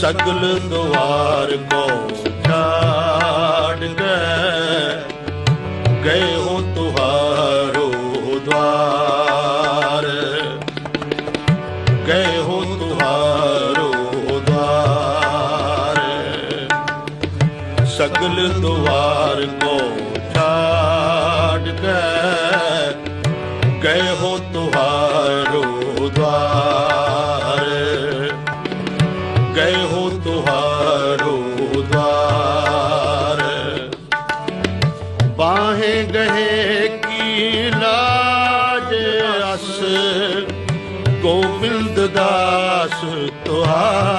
ਸਗਲ ਦੁਆਰ ਕੋ ਛਾੜ ਗਏ ਗਏ ਹੋ ਤੁਹਾਰੋ ਦਵਾਰ। ਗਏ ਹੋ ਤੁਹਾਰੋ ਦਵਾਰ। ਸਗਲ ਦੁਆਰ ਕੋ ਛਾੜ ਗਏ ਗਏ ਹੋ ਗਏ ਹੋ ਤੁਹਾਰੋ ਦਵਾਰ ਬਾਹੇ ਗਏ ਕੀ ਲਾਜ ਅਸ ਗੋਬਿੰਦ ਦਾਸ ਤੁਹਾਰ।